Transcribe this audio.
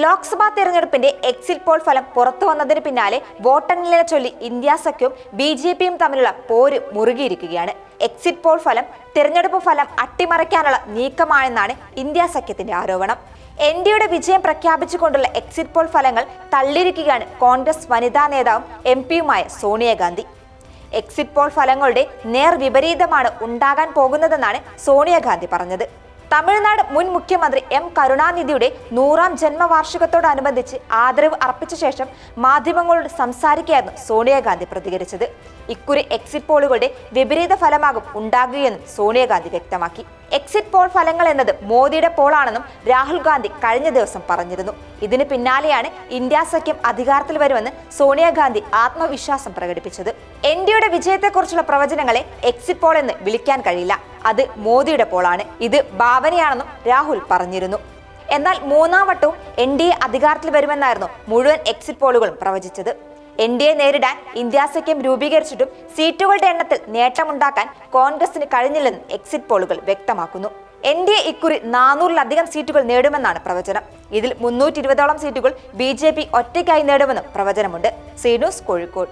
ലോക്സഭാ തെരഞ്ഞെടുപ്പിന്റെ exit poll ഫലം പുറത്തു വന്നതിന് പിന്നാലെ വോട്ടെണ്ണലിനെ ചൊല്ലി ഇന്ത്യ സഖ്യവും ബി ജെ പിയും തമ്മിലുള്ള പോര് മുറുകിയിരിക്കുകയാണ്. എക്സിറ്റ് പോൾ ഫലം തെരഞ്ഞെടുപ്പ് ഫലം അട്ടിമറിക്കാനുള്ള നീക്കമാണെന്നാണ് ഇന്ത്യ സഖ്യത്തിന്റെ ആരോപണം. എൻ ഡിയുടെ വിജയം പ്രഖ്യാപിച്ചുകൊണ്ടുള്ള എക്സിറ്റ് പോൾ ഫലങ്ങൾ തള്ളിയിരിക്കുകയാണ് കോൺഗ്രസ് വനിതാ നേതാവും എം പിയുമായ സോണിയാഗാന്ധി. എക്സിറ്റ് പോൾ ഫലങ്ങളുടെ നേർ വിപരീതമാണ് ഉണ്ടാകാൻ പോകുന്നതെന്നാണ് സോണിയാഗാന്ധി പറഞ്ഞത്. തമിഴ്നാട് മുൻ മുഖ്യമന്ത്രി എം കരുണാനിധിയുടെ നൂറാം ജന്മവാർഷികത്തോടനുബന്ധിച്ച് ആദരവ് അർപ്പിച്ച ശേഷം മാധ്യമങ്ങളോട് സംസാരിക്കുകയായിരുന്നു സോണിയാഗാന്ധി പ്രതികരിച്ചത്. ഇക്കുറി എക്സിറ്റ് പോളുകളുടെ വിപരീത ഫലമാകും ഉണ്ടാകുകയെന്നും സോണിയാഗാന്ധി വ്യക്തമാക്കി. എക്സിറ്റ് പോൾ ഫലങ്ങൾ എന്നത് മോദിയുടെ പോളാണെന്നും രാഹുൽ ഗാന്ധി കഴിഞ്ഞ ദിവസം പറഞ്ഞിരുന്നു. ഇതിന് പിന്നാലെയാണ് ഇന്ത്യ സഖ്യം അധികാരത്തിൽ വരുമെന്ന് സോണിയാഗാന്ധി ആത്മവിശ്വാസം പ്രകടിപ്പിച്ചത്. എൻ ഡിയുടെ വിജയത്തെക്കുറിച്ചുള്ള പ്രവചനങ്ങളെ എക്സിറ്റ് പോൾ എന്ന് വിളിക്കാൻ കഴിയില്ല. അത് മോദിയുടെ പോളാണ്. ഇത് ഭാവനയാണെന്നും രാഹുൽ പറഞ്ഞിരുന്നു. എന്നാൽ മൂന്നാം വട്ടവും എൻ ഡി എ അധികാരത്തിൽ വരുമെന്നായിരുന്നു മുഴുവൻ എക്സിറ്റ് പോളുകളും പ്രവചിച്ചത്. എൻ ഡി എ നേരിടാൻ ഇന്ത്യ സഖ്യം രൂപീകരിച്ചിട്ടും സീറ്റുകളുടെ എണ്ണത്തിൽ നേട്ടമുണ്ടാക്കാൻ കോൺഗ്രസിന് കഴിഞ്ഞില്ലെന്ന് എക്സിറ്റ് പോളുകൾ വ്യക്തമാക്കുന്നു. എൻ ഡി എ ഇക്കുറി നാനൂറിലധികം സീറ്റുകൾ നേടുമെന്നാണ് പ്രവചനം. ഇതിൽ മുന്നൂറ്റി ഇരുപതോളം സീറ്റുകൾ ബി ജെ പി ഒറ്റയ്ക്കായി നേടുമെന്നും പ്രവചനമുണ്ട്. സീനൂസ് കോഴിക്കോട്.